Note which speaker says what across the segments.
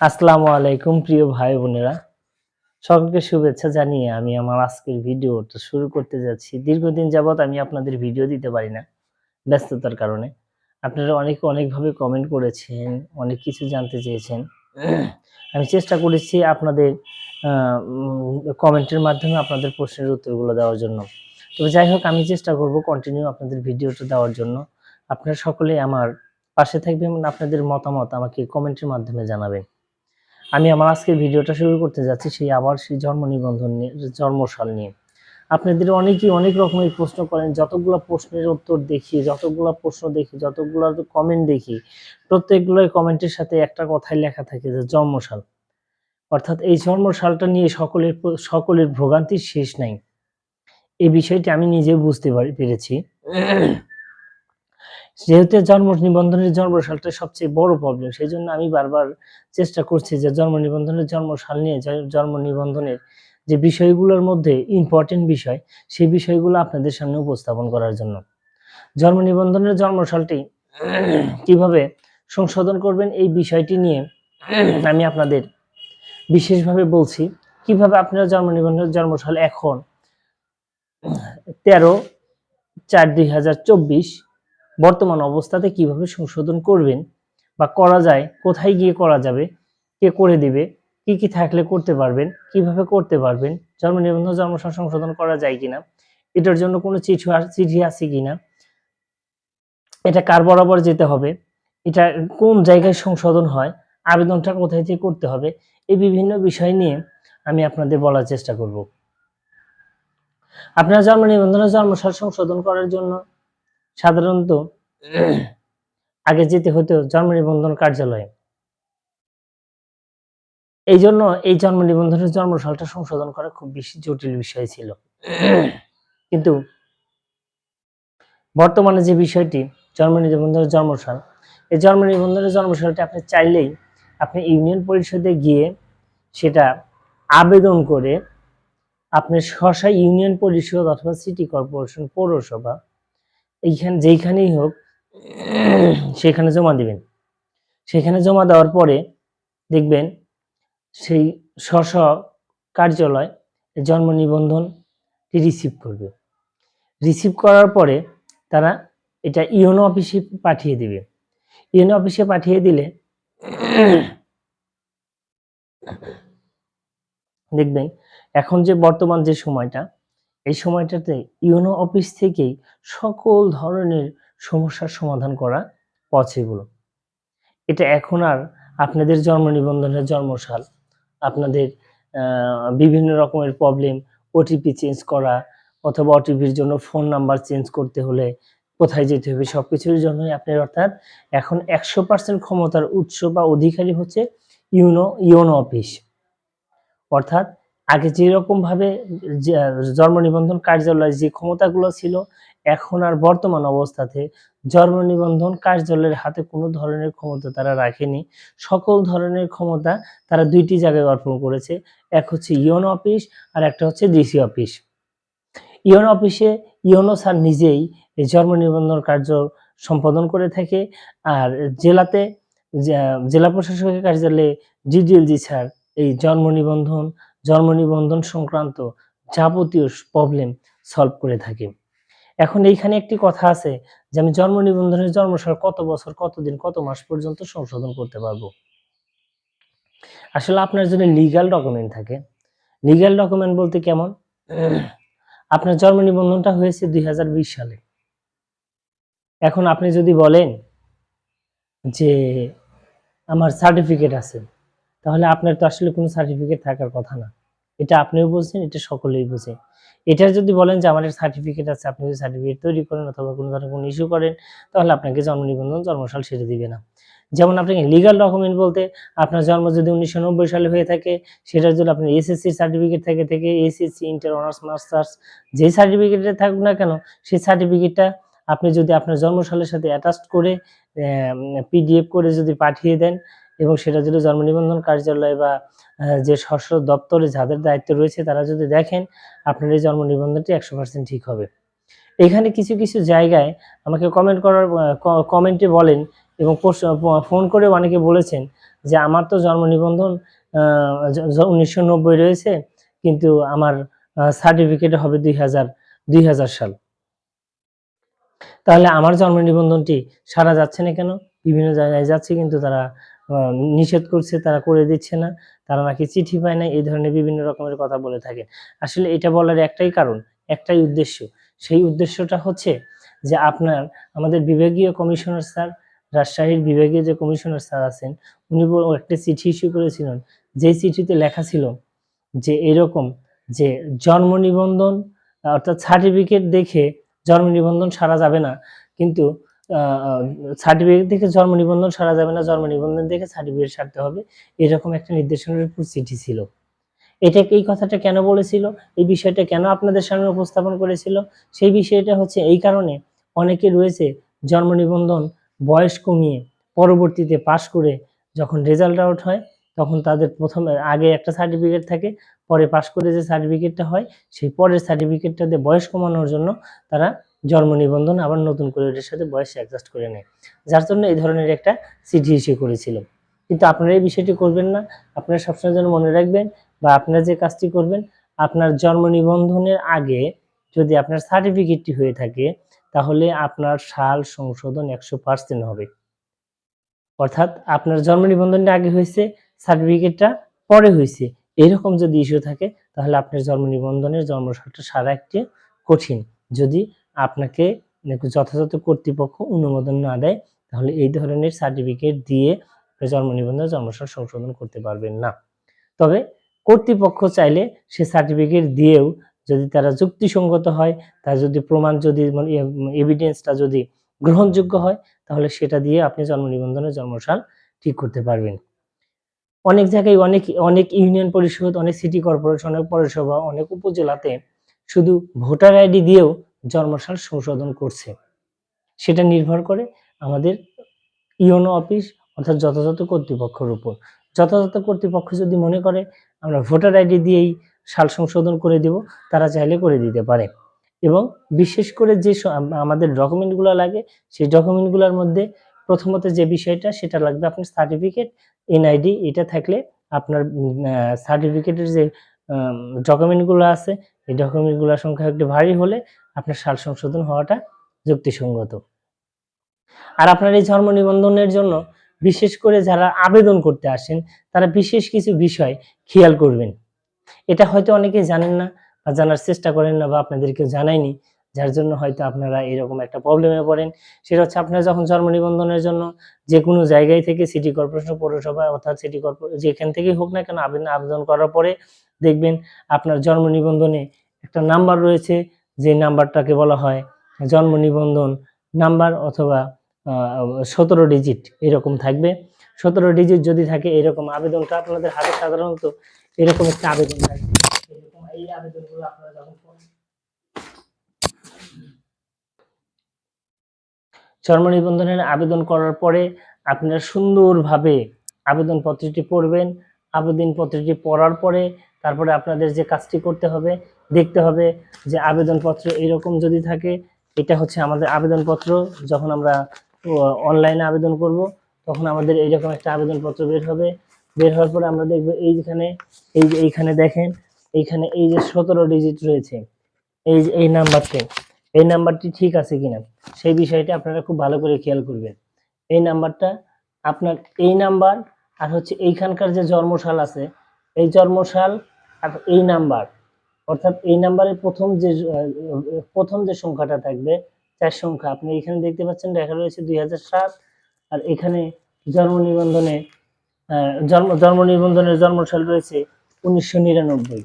Speaker 1: আসসালামু আলাইকুম, প্রিয় ভাই বোনেরা। সকলকে শুভেচ্ছা জানিয়ে আমি আমার আজকের ভিডিওটা শুরু করতে যাচ্ছি। দীর্ঘদিন যাবৎ আমি আপনাদের ভিডিও দিতে পারি না, ব্যস্ততার কারণে। আপনারা অনেক অনেকভাবে কমেন্ট করেছেন, অনেক কিছু জানতে চেয়েছেন। আমি চেষ্টা করেছি আপনাদের কমেন্টের মাধ্যমে আপনাদের প্রশ্নের উত্তরগুলো দেওয়ার জন্য। তবে যাই হোক, আমি চেষ্টা করব কন্টিনিউ আপনাদের ভিডিওটা দেওয়ার জন্য। আপনারা সকলে আমার পাশে থাকবেন আপনাদের মতামত আমাকে কমেন্টের মাধ্যমে জানাবেন। আমি আমার আজকের ভিডিওটা শুরু করতে যাচ্ছি সেই আবার সেই জন্ম নিবন্ধন নিয়ে, জন্মসাল নিয়ে। আপনাদের অনেকেই অনেক রকমের প্রশ্ন করেন, যতগুলো প্রশ্নের উত্তর দেখি, যতগুলো প্রশ্ন দেখি, যতগুলো কমেন্ট দেখি, প্রত্যেকগুলোই কমেন্টের সাথে একটা কথাই লেখা থাকে যে জন্মসাল। অর্থাৎ এই জন্মসালটা নিয়ে সকলের সকলের ভোগান্তির শেষ নাই। এই বিষয়টি আমি নিজে বুঝতে পারি, পেরেছি। যেহেতু জন্ম নিবন্ধনের জন্মসালটা সবচেয়ে বড় প্রবলেম সেই জন্য আমি বারবার চেষ্টা করছি যে জন্ম নিবন্ধনের জন্মসাল নিয়ে জন্ম নিবন্ধনের যে বিষয়গুলোর মধ্যে ইম্পর্টেন্ট বিষয় সেই বিষয়গুলো আপনাদের সামনে উপস্থাপন করার জন্য। জন্ম নিবন্ধনের জন্মসালটি কীভাবে সংশোধন করবেন এই বিষয়টি নিয়ে আমি আপনাদের বিশেষভাবে বলছি। কীভাবে আপনারা জন্ম নিবন্ধনের জন্মসাল এখন তেরো চার দুই হাজার চব্বিশ বর্তমান অবস্থাতে কীভাবে সংশোধন করবেন বা করা যায়, কোথায় গিয়ে করা যাবে, কে করে দিবে, কি কি থাকলে করতে পারবেন, কীভাবে করতে পারবেন জন্ম নিবন্ধন জন্ম সংশোধন করা যায় কিনা, এটার জন্য কোনো চিঠি চিঠি আছে কিনা, এটা কার বরাবর যেতে হবে, এটা কোন জায়গায় সংশোধন হয়, আবেদনটা কোথায় থেকে করতে হবে, এই বিভিন্ন বিষয় নিয়ে আমি আপনাদের বলার চেষ্টা করব। আপনার জন্ম নিবন্ধনের জন্মসাল সংশোধন করার জন্য সাধারণত আগে যেতে হতো জন্ম নিবন্ধন কার্যালয়ে। এই জন্য এই জন্ম নিবন্ধনের জন্মসালটা সংশোধন করা খুব বেশি জটিল বিষয় ছিল। কিন্তু বর্তমানে যে বিষয়টি, জন্ম নিবন্ধনের জন্মসাল এই জন্ম নিবন্ধনের জন্মসালটা আপনি চাইলেই আপনি ইউনিয়ন পরিষদে গিয়ে সেটা আবেদন করে আপনি স্বশা ইউনিয়ন পরিষদ অথবা সিটি কর্পোরেশন পৌরসভা এইখানে, যেইখানেই হোক, সেখানে জমা দিবেন। সেখানে জমা দেওয়ার পরে দেখবেন সেই স্ব কার্যালয় জন্ম নিবন্ধনটি রিসিভ করবে। রিসিভ করার পরে তারা এটা ইউনো অফিসে পাঠিয়ে দিবে। ইউনো অফিসে পাঠিয়ে দিলে দেখবেন এখন যে বর্তমান যে সময়টা এই সময়টাতে ইউনো অফিস থেকেই সকল ধরনের সমস্যার সমাধান করা পসিবল এটা এখন আর আপনাদের জন্ম নিবন্ধনের জন্মসাল। আপনাদের বিভিন্ন রকমের প্রবলেম ওটিপি চেঞ্জ করা, অথবা ওটিপির জন্য ফোন নাম্বার চেঞ্জ করতে হলে কোথায় যেতে হবে সব কিছুর জন্যই আপনার অর্থাৎ এখন একশো পার্সেন্ট ক্ষমতার উৎস বা অধিকারী হচ্ছে ইউনো ইউনো অফিস। অর্থাৎ আগে যেরকম ভাবে জন্ম নিবন্ধন কার্যালয় যে ক্ষমতাগুলো ছিল, এখন আর বর্তমান অবস্থাতে জন্ম নিবন্ধন কার্যালয়ের হাতে কোনো ধরনের ক্ষমতা তারা রাখেনি। সকল ধরনের ক্ষমতা তারা দুইটি জায়গায় অর্পণ করেছে, এক হচ্ছে ইওনো অফিস আর একটা হচ্ছে ডিসি অফিস। ইওনো অফিসে ইওনো স্যার নিজেই জন্ম নিবন্ধন কার্য সম্পাদন করে থাকে আর জেলাতে, জেলা প্রশাসকের কার্যালয়ে ডিডিএলজি স্যার এই জন্ম নিবন্ধন জন্ম নিবন্ধন সংক্রান্ত যাবতীয় প্রবলেম সলভ করে থাকে। এখন এইখানে একটি কথা আছে যে আমি জন্ম নিবন্ধনের জন্মসাল কত বছর, কতদিন, কত মাস পর্যন্ত সংশোধন করতে পারব? আসলে আপনার যদি লিগ্যাল ডকুমেন্ট থাকে লিগ্যাল ডকুমেন্ট বলতে কেমন? আপনার জন্ম নিবন্ধনটা হয়েছে দুই হাজার বিশ সালে। এখন আপনি যদি বলেন যে আমার সার্টিফিকেট আছে তাহলে আপনার তো আসলে কোনো সার্টিফিকেট থাকার কথা না। এটা আপনিও বুঝছেন, এটা সকলেই বুঝে। এটা যদি বলেন যে আমার সার্টিফিকেট আছে, আপনি যদি সার্টিফিকেট তৈরি করেন অথবা কোনো ধরনের কোনো ইস্যু করেন, তাহলে আপনাকে জন্ম নিবন্ধন, জন্মসাল সেরে দিবে না। যেমন আপনাকে লিগাল ডকুমেন্ট বলতে, আপনার জন্ম যদি উনিশশো নব্বই সালে হয়ে থাকে, সেটার যদি আপনার এসএসসি সার্টিফিকেট থাকে, থেকে এসএসসি ইন্টার অনার্স মাস্টার্স যেই সার্টিফিকেটে থাকুক না কেন, সেই সার্টিফিকেটটা আপনি যদি আপনার জন্মসালের সাথে অ্যাটাচ করে পিডিএফ করে যদি পাঠিয়ে দেন এবং সেটা যদি জন্ম নিবন্ধন কার্যালয় বা যে সশস্ত্র দপ্তরে যাদের দায়িত্ব রয়েছে তারা যদি দেখেন, আপনার এই জন্ম নিবন্ধনটি একশো পার্সেন্ট ঠিক হবে। এখানে কিছু কিছু জায়গায় আমাকে কমেন্ট করার কমেন্টে বলেন এবং ফোন করে অনেকে বলেছেন যে, আমার তো জন্ম নিবন্ধন উনিশশো নব্বই রয়েছে, কিন্তু আমার সার্টিফিকেট হবে দুই হাজার, দুই সাল। তাহলে আমার জন্ম নিবন্ধনটি সারা যাচ্ছে না কেন? বিভিন্ন জায়গায় যাচ্ছে কিন্তু তারা নিষেধ করছে, তারা করে দিচ্ছে না। তারা নাকি চিঠি পায় না এই ধরনের বিভিন্ন রকমের কথা বলে থাকে। আসলে এটা বলার একটাই কারণ, একটাই উদ্দেশ্য। সেই উদ্দেশ্যটা হচ্ছে যে আপনার, আমাদের বিভাগীয় কমিশনার স্যার, রাজশাহীর বিভাগীয় যে কমিশনার স্যার আছেন, উনি একটা চিঠি ইস্যু করেছিলেন। যে চিঠিতে লেখা ছিল যে এরকম যে জন্ম নিবন্ধন, অর্থাৎ সার্টিফিকেট দেখে জন্ম নিবন্ধন সারা যাবে না। কিন্তু সার্টিফিকেট দেখে জন্ম নিবন্ধন সারা যাবে না, জন্ম নিবন্ধন দেখে সার্টিফিকেট সারতে হবে। এরকম একটা নির্দেশনার উপর চিঠি ছিল। এটা এই কথাটা কেন বলেছিল? এই বিষয়টা কেন আপনাদের সামনে উপস্থাপন করেছিল? সেই বিষয়টা হচ্ছে এই কারণে অনেকে রয়েছে জন্ম নিবন্ধন বয়স কমিয়ে পরবর্তীতে পাশ করে যখন রেজাল্ট আউট হয়, তখন তাদের প্রথমে, আগে একটা সার্টিফিকেট থাকে, পরে পাশ করে যে সার্টিফিকেটটা হয়, সেই পরের সার্টিফিকেটটা দিয়ে বয়স কমানোর জন্য তারা জন্ম নিবন্ধন, আবার নতুন করে এটার সাথে বয়স অ্যাডজাস্ট করে নেয়। যার জন্য এই ধরনের একটা চিঠি ইস্যু করেছিল। কিন্তু আপনারা এই বিষয়টি করবেন না। আপনারা সবসময় যেন মনে রাখবেন বা আপনারা যে কাজটি করবেন, আপনার জন্ম নিবন্ধনের আগে যদি আপনার সার্টিফিকেটটি হয়ে থাকে, তাহলে আপনার সাল সংশোধন একশো পার্সেন্ট হবে। অর্থাৎ আপনার জন্ম নিবন্ধনটা আগে হয়েছে সার্টিফিকেটটা পরে হয়েছে। এরকম যদি ইস্যু থাকে, তাহলে আপনার জন্ম নিবন্ধনের জন্মসালটা সারা একটি কঠিন। যদি আপনাকে যথাযথ কর্তৃপক্ষ অনুমোদন না দেয়, তাহলে এই ধরনের সার্টিফিকেট দিয়ে জন্ম নিবন্ধন জন্মসাল সংশোধন করতে পারবেন না। তবে কর্তৃপক্ষ চাইলে সে সার্টিফিকেট দিয়েও যদি তারা যুক্তিসঙ্গত হয়, তার যদি প্রমাণ যদি মানে এভিডেন্সটা যদি গ্রহণযোগ্য হয়, তাহলে সেটা দিয়ে আপনি জন্ম নিবন্ধনের জন্মসাল ঠিক করতে পারবেন। অনেক জায়গায় অনেক অনেক ইউনিয়ন পরিষদ, অনেক সিটি কর্পোরেশন অনেক পৌরসভা, অনেক উপজেলাতে শুধু ভোটার আইডি দিয়েও জন্মসাল সংশোধন করছে। সেটা নির্ভর করে আমাদের ইওনো অফিস অর্থাৎ যথাযথ কর্তৃপক্ষের উপর। যথাযথ কর্তৃপক্ষ যদি মনে করে, আমরা ভোটার আইডি দিয়েই সাল সংশোধন করে দিব, তারা চাইলে করে দিতে পারে। এবং বিশেষ করে যে আমাদের ডকুমেন্টগুলো লাগে, সেই ডকুমেন্টগুলোর মধ্যে প্রথমত যে বিষয়টা, সেটা লাগবে আপনার সার্টিফিকেট, এনআইডি, এটা থাকলে আপনার সার্টিফিকেটের যে ডকুমেন্টগুলো আছে, এই ডকুমেন্টগুলোর সংখ্যা একটু ভারী হলে আপনার সাল সংশোধন হওয়াটা যুক্তিসঙ্গত। আর আপনার এই ধর্ম নিবন্ধনের জন্য বিশেষ করে যারা আবেদন করতে আসেন, তারা বিশেষ কিছু বিষয় খেয়াল করবেন। এটা হয়তো অনেকে জানেন না বা জানার চেষ্টা করেন না বা আপনাদেরকে জানায়নি, যার জন্য হয়তো আপনারা এরকম একটা প্রবলেমে পড়েন। সেটা হচ্ছে আপনারা যখন জন্ম নিবন্ধনের জন্য যে কোনো জায়গায় থেকে সিটি কর্পোরেশন পৌরসভা অর্থাৎ সিটি কর্পোরেশন যেখান থেকেই হোক না কেন আবেদন আবেদন করার পরে দেখবেন আপনার জন্ম নিবন্ধনে একটা নাম্বার রয়েছে যে নাম্বারটাকে বলা হয় জন্ম নিবন্ধন, নাম্বার অথবা সতেরো ডিজিট এরকম থাকবে। সতেরো ডিজিট যদি থাকে এরকম আবেদনটা আপনাদের হাতে সাধারণত এরকম একটা আবেদন থাকে জন্ম নিবন্ধনের আবেদন করার পরে আপনারা সুন্দরভাবে আবেদনপত্রটি পড়বেন। আবেদনপত্রটি পড়ার পরে তারপরে আপনাদের যে কাজটি করতে হবে দেখতে হবে যে আবেদনপত্র এরকম যদি থাকে, এটা হচ্ছে আমাদের আবেদনপত্র। যখন আমরা অনলাইনে আবেদন করব, তখন আমাদের এইরকম একটা আবেদনপত্র বের হবে। বের হওয়ার পরে আমরা দেখব এইখানে, এই যে এইখানে দেখেন, এইখানে এই যে সতেরো ডিজিট রয়েছে। এই যে, এই নাম্বারটি এই নাম্বারটি ঠিক আছে কিনা, সেই বিষয়টা আপনারা খুব ভালো করে খেয়াল করবেন। এই নাম্বারটা আপনার, এই নাম্বার আর হচ্ছে এইখানকার যে জন্মসাল আছে, এই জন্মসাল আর এই নাম্বার অর্থাৎ এই নাম্বারের প্রথম যে প্রথম যে সংখ্যাটা থাকবে, চার সংখ্যা, আপনি এখানে দেখতে পাচ্ছেন লেখা রয়েছে দুই হাজার সাত, আর এখানে জন্ম নিবন্ধনে জন্ম জন্ম নিবন্ধনের জন্মসাল রয়েছে উনিশশো নিরানব্বই।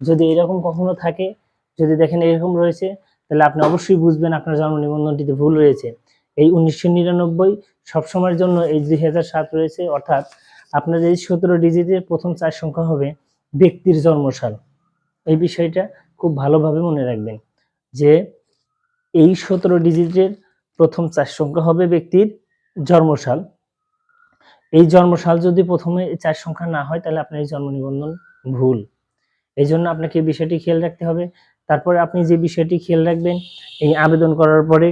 Speaker 1: যদি এরকম কখনো থাকে, যদি দেখেন এরকম রয়েছে, তাহলে আপনি অবশ্যই বুঝবেন আপনার জন্ম নিবন্ধনটিতে ভুল রয়েছে। এই উনিশশো নিরানব্বই সবসময়ের জন্য এই দুই হাজার সাত রয়েছে, অর্থাৎ আপনার এই সতেরো ডিজিটের প্রথম চার সংখ্যা হবে ব্যক্তির জন্মসাল। এই বিষয়টা খুব ভালোভাবে মনে রাখবেন যে এই সতেরো ডিজিটের প্রথম চার সংখ্যা হবে ব্যক্তির জন্মসাল। এই জন্মসাল যদি প্রথমে চার সংখ্যা না হয়, তাহলে আপনার এই জন্ম নিবন্ধন ভুল। এই জন্য আপনাকে বিষয়টি খেয়াল রাখতে হবে। তারপরে আপনি যে বিষয়টি খেয়াল রাখবেন, এই আবেদন করার পরে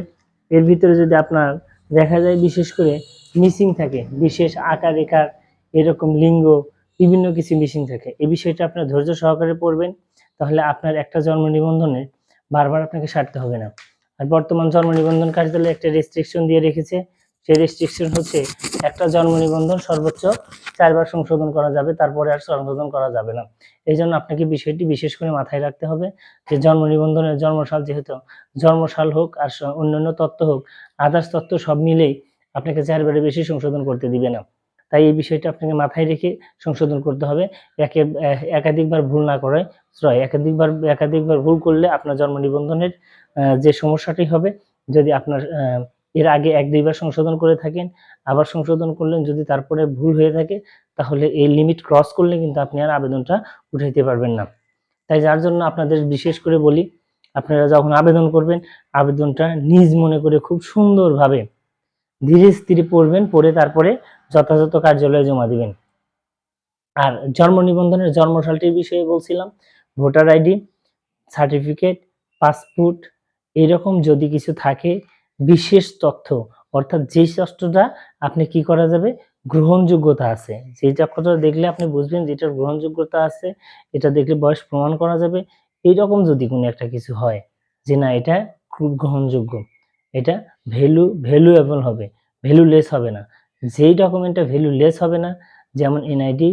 Speaker 1: এর ভিতরে যদি আপনার দেখা যায় বিশেষ করে মিসিং থাকে, বিশেষ আকার রেখার এরকম লিঙ্গ, বিভিন্ন কিছু মিসিং থাকে, এই বিষয়টা আপনার ধৈর্য সহকারে পড়বেন। তাহলে আপনার একটা জন্ম নিবন্ধনে বারবার আপনাকে সারতে হবে না। আর বর্তমান জন্ম নিবন্ধন কার্যালয় একটা রেস্ট্রিকশন দিয়ে রেখেছে। সেই রেস্ট্রিকশন হচ্ছে একটা জন্ম নিবন্ধন সর্বোচ্চ চারবার সংশোধন করা যাবে, তারপরে আর সংশোধন করা যাবে না। এই জন্য আপনাকে বিষয়টি বিশেষ করে মাথায় রাখতে হবে যে জন্ম নিবন্ধনের জন্মসাল যেহেতু জন্মসাল হোক আর অন্যান্য তত্ত্ব হোক, আদার্স তত্ত্ব সব মিলেই আপনাকে চারবারের বেশি সংশোধন করতে দিবে না। তাই এই বিষয়টা আপনাকে মাথায় রেখে সংশোধন করতে হবে। একে, একাধিকবার ভুল না করে সরি একাধিকবার একাধিকবার ভুল করলে আপনার জন্ম নিবন্ধনের যে সমস্যাটি হবে, যদি আপনার এর আগে এক, দুইবার সংশোধন করে থাকেন, আবার সংশোধন করলেন, যদি তারপরে ভুল হয়ে থাকে, তাহলে এই লিমিট ক্রস করলে কিন্তু আপনি আর আবেদনটা উঠাইতে পারবেন না। তাই যার জন্য আপনাদের বিশেষ করে বলি, আপনারা যখন আবেদন করবেন, আবেদনটা নিজ মনে করে খুব সুন্দরভাবে ধীরে স্থিরে পড়বেন, পড়ে তারপরে যথাযথ কার্যালয়ে জমা দিবেন। আর জন্ম নিবন্ধনের জন্মসালটির বিষয়ে বলছিলাম, ভোটার আইডি, সার্টিফিকেট, পাসপোর্ট, এরকম যদি কিছু থাকে, বিশেষ তথ্য, অর্থাৎ যেই তথ্যটা আপনি কি করা যাবে, গ্রহণযোগ্যতা আছে। যেই তথ্যটা দেখলে আপনি বুঝবেন যেটার গ্রহণযোগ্যতা আছে, এটা দেখলে বয়স প্রমাণ করা যাবে এইরকম যদি কোনো একটা কিছু হয়, যে না, এটা খুব গ্রহণযোগ্য। এটা ভ্যালু ভ্যালুয়েবল হবে ভ্যালুলেস হবে না। যেই ডকুমেন্টটা ভ্যালুলেস হবে না, যেমন এনআইডি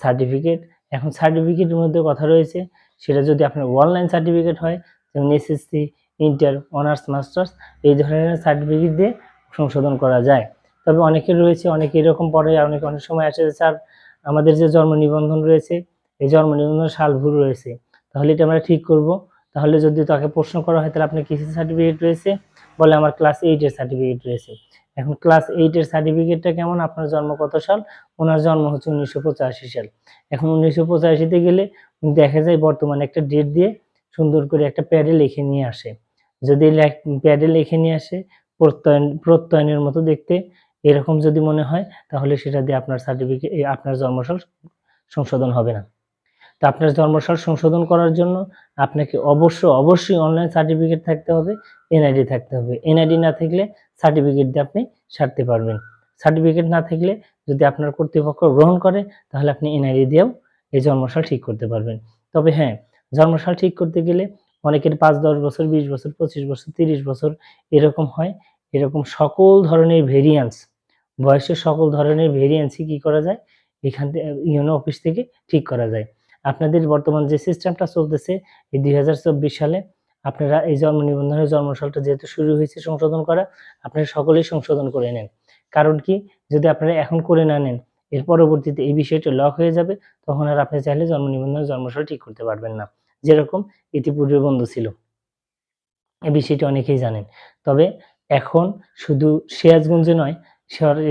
Speaker 1: সার্টিফিকেট এখন সার্টিফিকেটের মধ্যে কথা রয়েছে, সেটা যদি আপনার অনলাইন সার্টিফিকেট হয়, যেমন এসএসসি ইন্টার অনার্স মাস্টার্স এই ধরনের সার্টিফিকেট দিয়ে সংশোধন করা যায়। তবে অনেকের রয়েছে, অনেকে এরকম পড়ে, অনেক অনেক সময় আসে যে, স্যার, আমাদের যে জন্ম নিবন্ধন রয়েছে, এই জন্ম নিবন্ধন সাল ভুল রয়েছে, তাহলে এটা আমরা ঠিক করব। তাহলে যদি তাকে প্রশ্ন করা হয়, তাহলে আপনার কিসের সার্টিফিকেট রয়েছে? বলে আমার ক্লাস এইটের সার্টিফিকেট রয়েছে। এখন ক্লাস এইটের সার্টিফিকেটটা কেমন? আপনার জন্ম কত সাল? ওনার জন্ম হচ্ছে উনিশশো পঁচাশি সাল। এখন উনিশশো পঁচাশিতে গেলে দেখা যায় বর্তমানে একটা ডেট দিয়ে সুন্দর করে একটা প্যাডে লিখে নিয়ে আসে। যদি প্যাডে লিখে নিয়ে আসে, প্রত্যয়ন, প্রত্যয়নের মতো দেখতে এরকম যদি মনে হয়, তাহলে সেটা দিয়ে আপনার সার্টিফিকেট আপনার জন্মসাল সংশোধন হবে না। তো আপনার জন্মসাল সংশোধন করার জন্য আপনাকে অবশ্য অবশ্যই অনলাইন সার্টিফিকেট থাকতে হবে এনআইডি থাকতে হবে। এনআইডি না থাকলে সার্টিফিকেট দিয়ে আপনি সারতে পারবেন। সার্টিফিকেট না থাকলে যদি আপনার কর্তৃপক্ষ গ্রহণ করে, তাহলে আপনি এনআইডি দিয়েও এই জন্মসাল ঠিক করতে পারবেন। তবে হ্যাঁ জন্মসাল ঠিক করতে গেলে অনেকের পাঁচ, দশ বছর, বিশ বছর, পঁচিশ বছর, তিরিশ বছর এরকম হয়। এরকম সকল ধরনের ভেরিয়েন্স বয়সের সকল ধরনের ভেরিয়েন্সই কি করা যায়? এখান থেকে ইউনো অফিস থেকে ঠিক করা যায়। আপনাদের বর্তমান যে সিস্টেমটা চলতেছে, এই দুই হাজার চব্বিশ সালে আপনারা এই জন্ম নিবন্ধনের জন্মসালটা যেহেতু শুরু হয়েছে সংশোধন করা, আপনারা সকলেই সংশোধন করে নেন। কারণ কি? যদি আপনারা এখন করে না নেন, এর পরবর্তীতে এই বিষয়টা লক হয়ে যাবে, তখন আর আপনি চাইলে জন্ম নিবন্ধনের জন্মসাল ঠিক করতে পারবেন না। যেরকম ইতিপূর্বে বন্ধ ছিল। এই বিষয়টি অনেকেই জানেন। তবে এখন শুধু সিরাজগঞ্জে নয়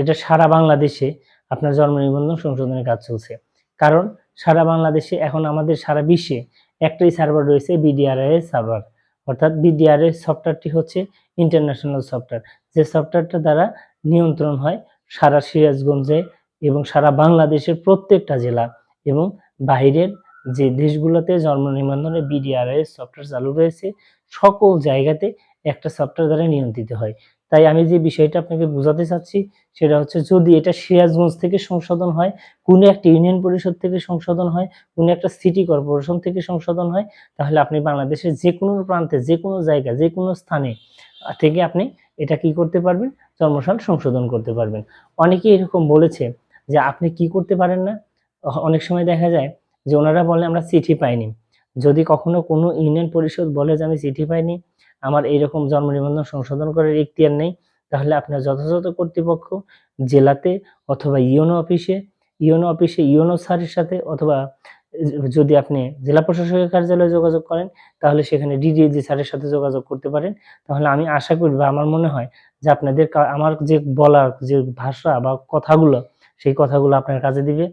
Speaker 1: এটা সারা বাংলাদেশে আপনার জন্ম নিবন্ধন সংশোধনের কাজ চলছে। কারণ সারা বাংলাদেশে, এখন আমাদের সারা বিশ্বে একটাই সার্ভার রয়েছে বিডিআরএস সার্ভার অর্থাৎ বিডিআরএস সফটওয়্যারটি হচ্ছে ইন্টারন্যাশনাল সফটওয়্যার যে সফটওয়্যারটা দ্বারা নিয়ন্ত্রণ হয় সারা সিরাজগঞ্জে এবং সারা বাংলাদেশের প্রত্যেকটা জেলা এবং বাইরের যে দেশগুলোতে জন্ম নিবন্ধনের বিডিআরএস সফটওয়্যার চালু রয়েছে, সকল জায়গাতে একটা সফটওয়্যার দ্বারা নিয়ন্ত্রিত হয়। তাই আমি যে বিষয়টা আপনাকে বোঝাতে চাচ্ছি, সেটা হচ্ছে যদি এটা সিরাজগঞ্জ থেকে সংশোধন হয়, কোনো একটা ইউনিয়ন পরিষদ থেকে সংশোধন হয়, কোনো একটা সিটি কর্পোরেশন থেকে সংশোধন হয়, তাহলে আপনি বাংলাদেশের যে কোনো প্রান্তে, যে কোনো জায়গা যে কোনো স্থানে থেকে আপনি এটা কি করতে পারবেন? জন্মসাল সংশোধন করতে পারবেন। অনেকে এরকম বলেছে যে আপনি কি করতে পারেন না? অনেক সময় দেখা যায় যে ওনারা বলে, আমরা চিঠি পাইনি। যদি কখনো কোনো ইউনিয়ন পরিষদ বলে যে, আমি চিঠি পাইনি আমার এইরকম জন্ম নিবন্ধন সংশোধন করার ইখতিয়ার নেই, তাহলে আপনার যথাযথ কর্তৃপক্ষ জেলাতে অথবা ইউনো অফিসে ইউনো অফিসে ইউনো স্যারের সাথে অথবা যদি আপনি জেলা প্রশাসকের কার্যালয়ে যোগাযোগ করেন, তাহলে সেখানে ডিডিজি স্যারের সাথে যোগাযোগ করতে পারেন। তাহলে আমি আশা করি বা আমার মনে হয় যে আপনাদের আমার যে বলার যে ভাষা বা কথাগুলো, সেই কথাগুলো আপনার কাজে দিবে।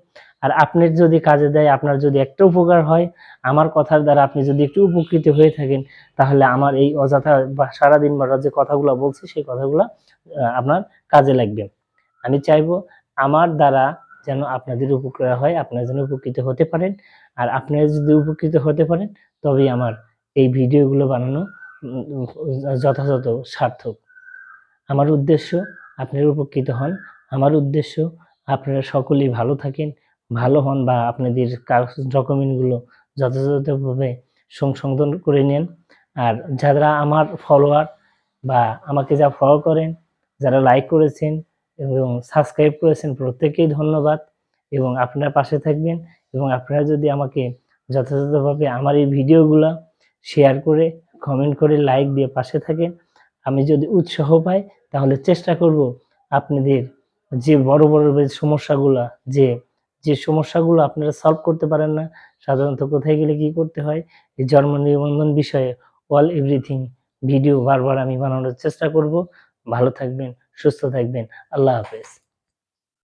Speaker 1: আর আপনার যদি কাজে দেয়, আপনার যদি একটা উপকার হয়, আমার কথার দ্বারা আপনি যদি একটু উপকৃত হয়ে থাকেন, তাহলে আমার এই অযথা বা সারাদিন বাড়ার যে কথাগুলো বলছি, সেই কথাগুলো আপনার কাজে লাগবে। আমি চাইব আমার দ্বারা যেন আপনাদের উপকার হয়, আপনারা যেন উপকৃত হতে পারেন। আর আপনারা যদি উপকৃত হতে পারেন, তবেই আমার এই ভিডিওগুলো বানানো যথাযথ সার্থক। আমার উদ্দেশ্য, আপনারা উপকৃত হন। আমার উদ্দেশ্য, আপনারা সকলেই ভালো থাকেন। ভালো হন বা আপনাদের ডকুমেন্টগুলো যথাযথভাবে সংশোধন করে নেন। আর যারা আমার ফলোয়ার বা আমাকে যা ফলো করেন, যারা লাইক করেছেন এবং সাবস্ক্রাইব করেছেন প্রত্যেকেই ধন্যবাদ। এবং আপনারা পাশে থাকবেন এবং আপনারা যদি আমাকে যথাযথভাবে আমার এই ভিডিওগুলো শেয়ার করে কমেন্ট করে লাইক দিয়ে পাশে থাকেন, আমি যদি উৎসাহ পাই, তাহলে চেষ্টা করব আপনাদের যে বড় বড় সমস্যাগুলো, যে যে সমস্যাগুলো আপনারা সলভ করতে পারেন না, সাধারণত কোথায় গেলে কি করতে হয়, এই জন্ম নিবন্ধন বিষয়ে অল এভরিথিং ভিডিও বারবার আমি বানানোর চেষ্টা করব। ভালো থাকবেন, সুস্থ থাকবেন, আল্লাহ হাফেজ।